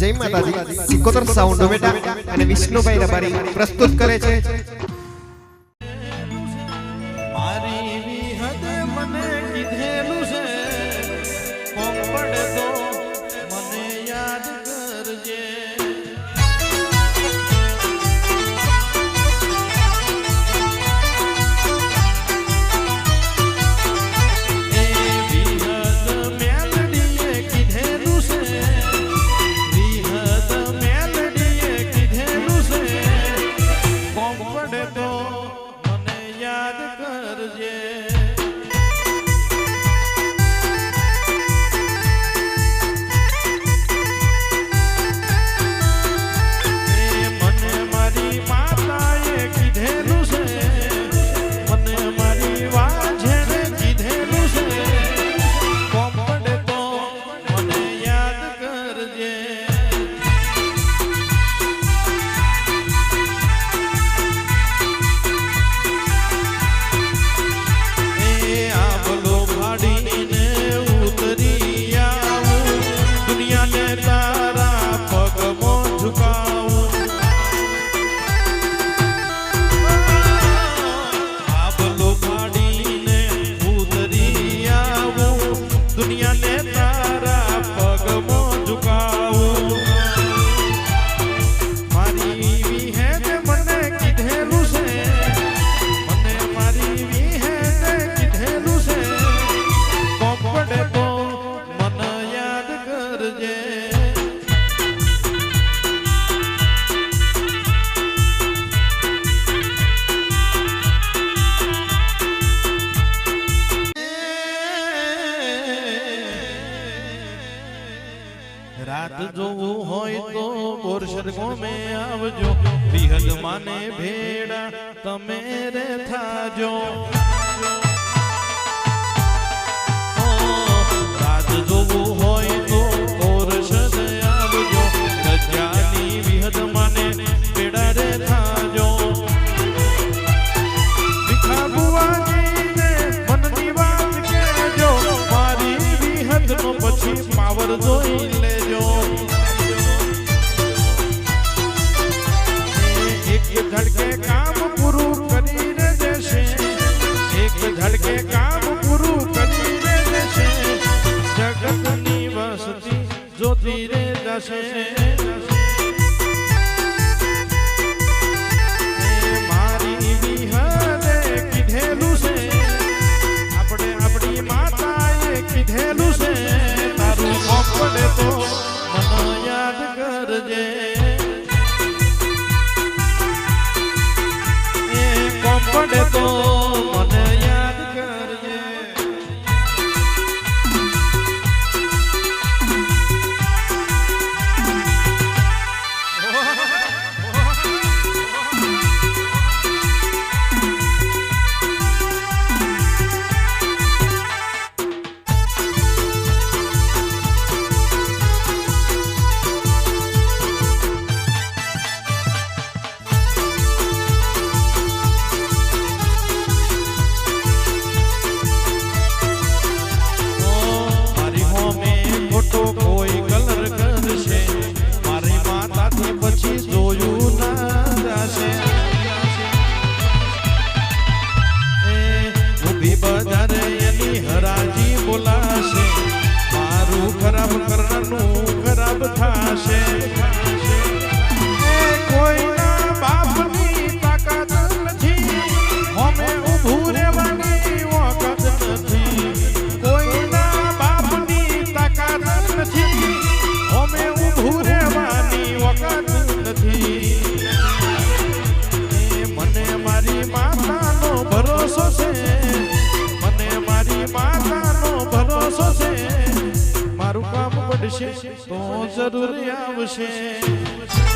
જય માતાજી. સિકોતર સાઉન્ડ બેટા અને વિષ્ણુભાઈ રબારી પ્રસ્તુત કરે છે. મને યાદ કરજે. રાત જોવું હોય તો બોરસદ ગોમે આવજો. વિહદ માને ભેડા તમે રે થાજો. રાત જોવું હોય તો બોરસદ આવજો. રજાની વિહદ માને ભેડા રે થાજો. પછી પાવર જોઈ જશે મારી વિહદે કીધેલું છે. આપણે આપણી માતાએ કીધેલું છે. તારું કોપડે તો યાદ કરજે. એ કોપડે તો ખોટો કોઈ કરશે? મારી માતાથી પછી જોયું ના જશે. એ ઊભી બજારે પડશે તો જરૂર આવશે.